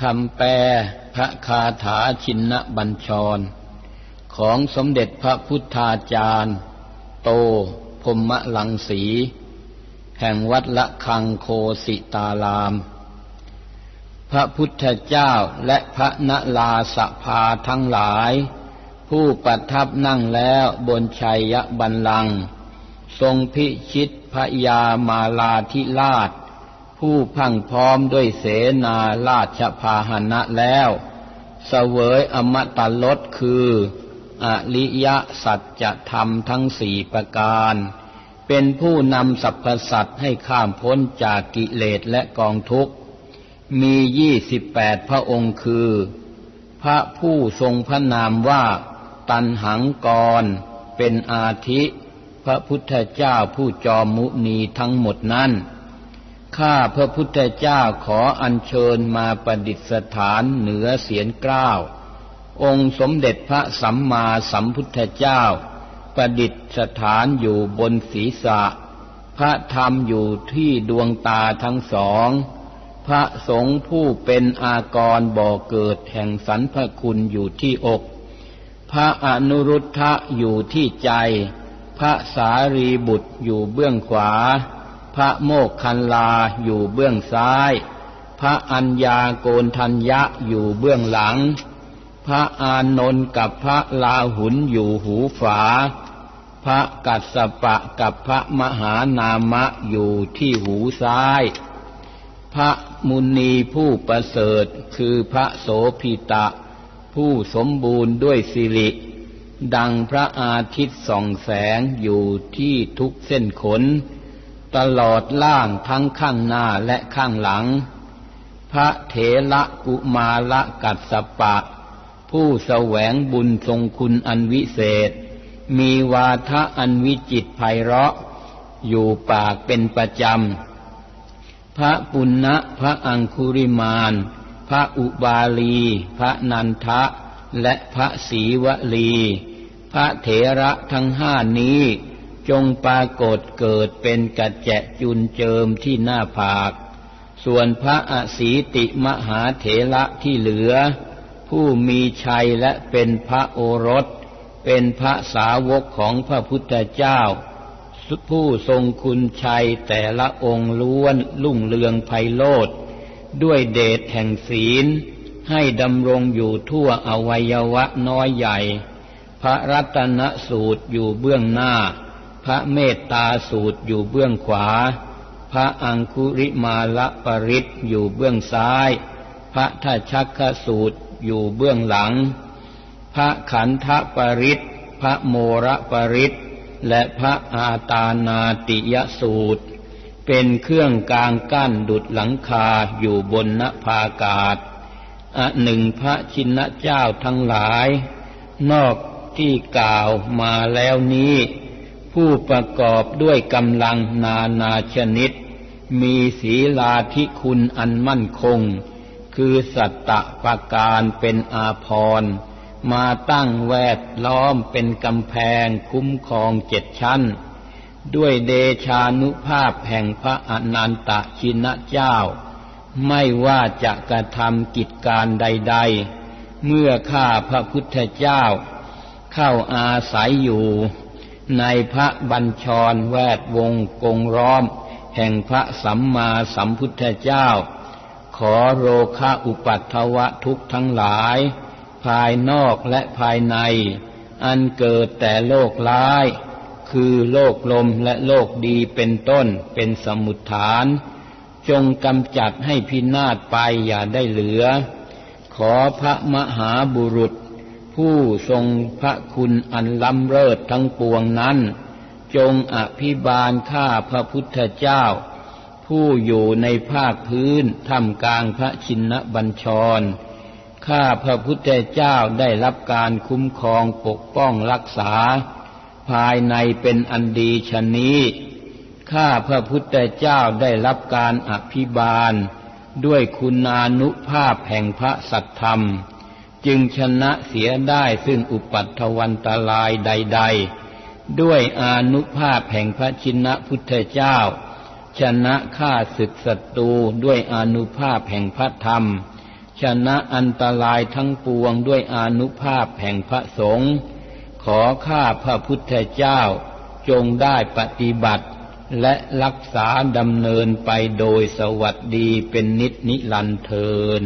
คำแปลพระคาถาชินบัญชร ของสมเด็จพระพุทธาจารย์ โตพมมะลังสี แห่งวัดละคังโคสิตาราม พระพุทธเจ้าและพระนลาสภาทั้งหลาย ผู้ประทับนั่งแล้วบนชัยบันลัง ทรงพิชิตพระยามาลาธิราช ผู้พังพร้อมด้วยเสนาราชพาหนะแล้วเสวยอมตะลดคืออริยสัจธรรมทั้งสี่ประการ เป็นผู้นำสรรพสัตว์ให้ข้ามพ้นจากกิเลสและกองทุกข์ มียี่สิบแปดพระองค์คือ พระผู้ทรงพระนามว่าตันหังกร เป็นอาทิ พระพุทธเจ้าผู้จอมมุนีทั้งหมดนั้น ข้าพระพุทธเจ้าขออัญเชิญมาประดิษฐานเหนือเสียนเกล้าองค์สมเด็จพระสัมมาสัมพุทธเจ้า ประดิษฐานอยู่บนศีรษะ พระธรรมอยู่ที่ดวงตาทั้งสอง พระสงฆ์ผู้เป็นอากรบ่อเกิดแห่งสรรพคุณอยู่ที่อก พระอนุรุทธะอยู่ที่ใจ พระสารีบุตรอยู่เบื้องขวา พระโมกคันลาอยู่เบื้องซ้าย พระอัญญาโกนทัญญะอยู่เบื้องหลัง พระอานนท์กับพระลาหุนอยู่หูฝา พระกัสสปะกับพระมหานามะอยู่ที่หูซ้าย พระมุนีผู้ประเสริฐคือพระโสพิตะ ผู้สมบูรณ์ด้วยสิริดังพระอาทิตย์ส่องแสงอยู่ที่ทุกเส้นขน ตลอดล่างทั้งข้างหน้าและข้างหลัง พระเถระกุมาละกัสสปะ ผู้แสวงบุญทรงคุณอันวิเศษ มีวาทะอันวิจิตไพเราะ อยู่ปากเป็นประจำ พระปุณณะพระอังคุริมาน พระอุบาลี พระนันทะ และพระศรีวลี พระเถระทั้งห้านี้ จงปรากฏเกิดเป็นกัจแจจุนเจิมที่หน้าผาก ส่วนพระอสีติมหาเถระที่เหลือ ผู้มีชัยและเป็นพระโอรส เป็นพระสาวกของพระพุทธเจ้า ผู้ทรงคุณชัยแต่ละองค์ล้วนลุ่งเรืองไพโลดด้วยเดชแห่งศีล ให้ดำรงอยู่ทั่วอวัยวะน้อยใหญ่ พระรัตนสูตรอยู่เบื้องหน้า ระเมตตาสูตรอยู่เบื้องขวา พระอังคุริมาละปริศอยู่เบื้องซ้าย พระทัชักขสูตรอยู่เบื้องหลัง พระขันธปริศพระโมระปริศและพระอาตานาติยสูตร เป็นเครื่องกลางกั้นดุดหลังคาอยู่บนนภากาศอันหนึ่งพระชินเจ้าทั้งหลาย นอกที่กล่าวมาแล้วนี้ ผู้ประกอบด้วยกำลังนานาชนิด มีศีลาธิคุณอันมั่นคง คือสัตตะปะการเป็นอาภรณ์มาตั้งแวดล้อมเป็นกำแพงคุ้มครองเจ็ดชั้น ด้วยเดชานุภาพแห่งพระอนันตชินเจ้า ไม่ว่าจะกระทำกิจการใด ๆ เมื่อข้าพระพุทธเจ้า เข้าอาศัยอยู่ ในพระบัญชรแวดวงกงร้อม แห่งพระสัมมาสัมพุทธเจ้า ขอโรคาอุปัตถวะทุกทั้งหลาย ภายนอกและภายใน อันเกิดแต่โลกร้าย คือโลกลมและโลกดีเป็นต้นเป็นสมุทฐาน จงกำจัดให้พินาศไปอย่าได้เหลือ ขอพระมหาบุรุษ ผู้ทรงพระคุณอันล้ำเลิศทั้งปวงนั้น จงอภิบาลข้าพระพุทธเจ้า ผู้อยู่ในภาคพื้นทำกลางพระชินบัญชร ข้าพระพุทธเจ้าได้รับการคุ้มครองปกป้องรักษา ภายในเป็นอันดีชนี้ข้าพระพุทธเจ้าได้รับการอภิบาล ด้วยคุณานุภาพแห่งพระสัทธรรม จึงชนะเสียได้ซึ่งอุปัตถวันตรายใด ๆ ด้วยอานุภาพแห่งพระชินะพุทธเจ้า ชนะข้าศึกศัตรูด้วยอานุภาพแห่งพระธรรม ชนะอันตรายทั้งปวงด้วยอนุภาพแห่งพระสงฆ์ขอข้าพระพุทธเจ้าจงได้ปฏิบัติ และรักษาดำเนินไปโดยสวัสดีเป็นนิจนิรันเทิน